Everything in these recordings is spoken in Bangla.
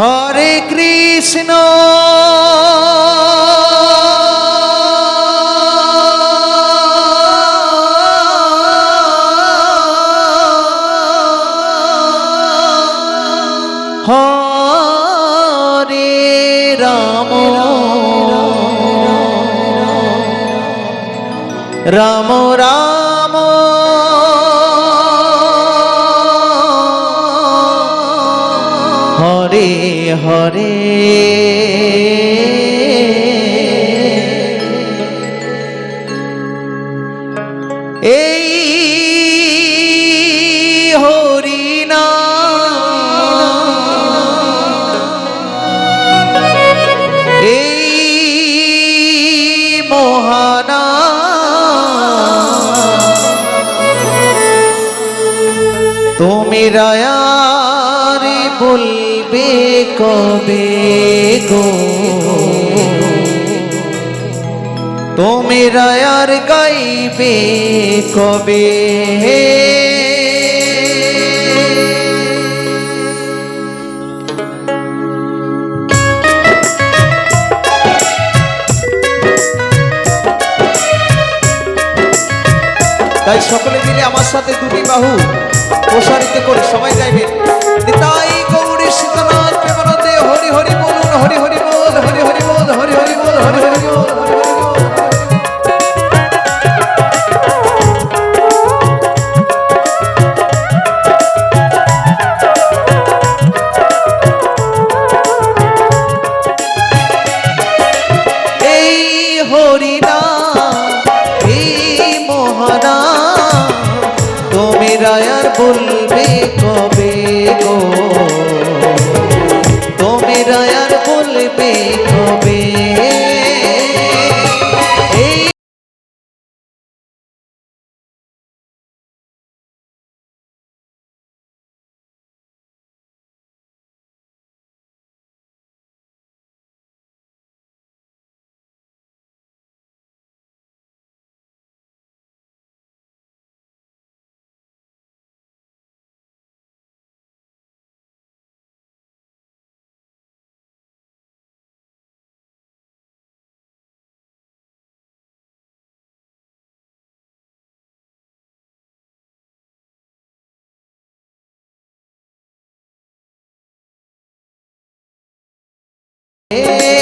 হরে কৃষ্ণ। হরে রাম। রাম রাম হরে হরে এই হরিনা এই মহানা। তুমি রায়ারে বলবে কবে গো? তুমি রায়ার গাইবে কবে? তাই সকলে মিলে আমার সাথে দুটি বাহু। প্রসারিত করে সবাই গাইবেন নিতাই গৌরী সীতানাথ বলবে গোলকে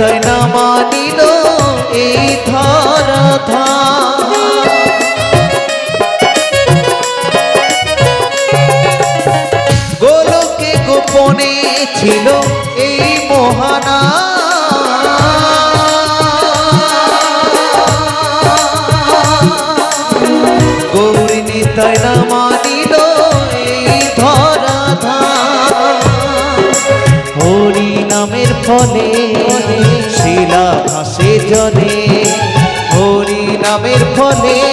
নিতাই না মানিল এই ধারা গোলকে গোপনে ছিল এই মহানা জলে হরি নামের ফলে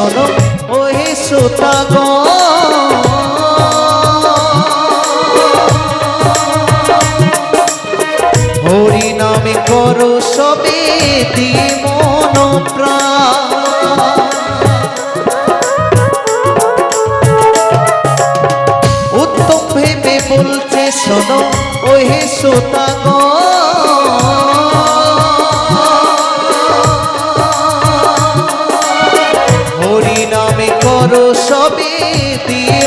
শোনো ওহে শ্রোতাগ হরি নামে করো সবে দিয়ে মন উত্তম ভেবে বলছে শোনো, ওহে শ্রোতাগ করো সবে দিয়ে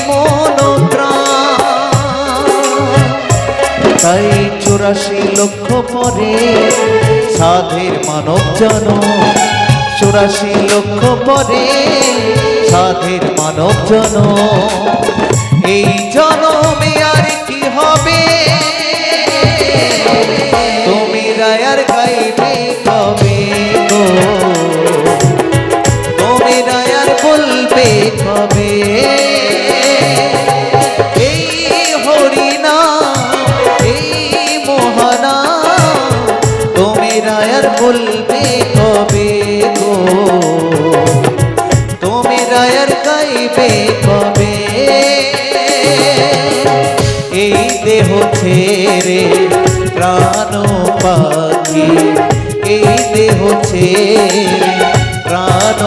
তাই চুরাশি লক্ষ পরে সাধের মানব জন চুরাশি লক্ষ পরে সাধের মানব জন এই জনমে আর কি হবে? তুমি রায়ার গাইবে কবে গো? গাইবে কবে? এই দেহ ছেড়ে প্রাণ পাখি এই দেহ ছেড়ে প্রাণ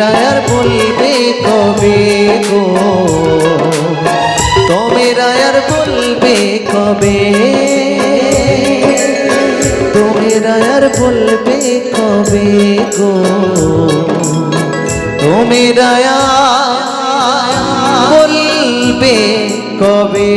রায়ার বলবে কবে গো? তুমি রায়ার বলবে কবে? তুমি রায়ার বলবে কবে গো? তুমি রায়া বলবে কবে?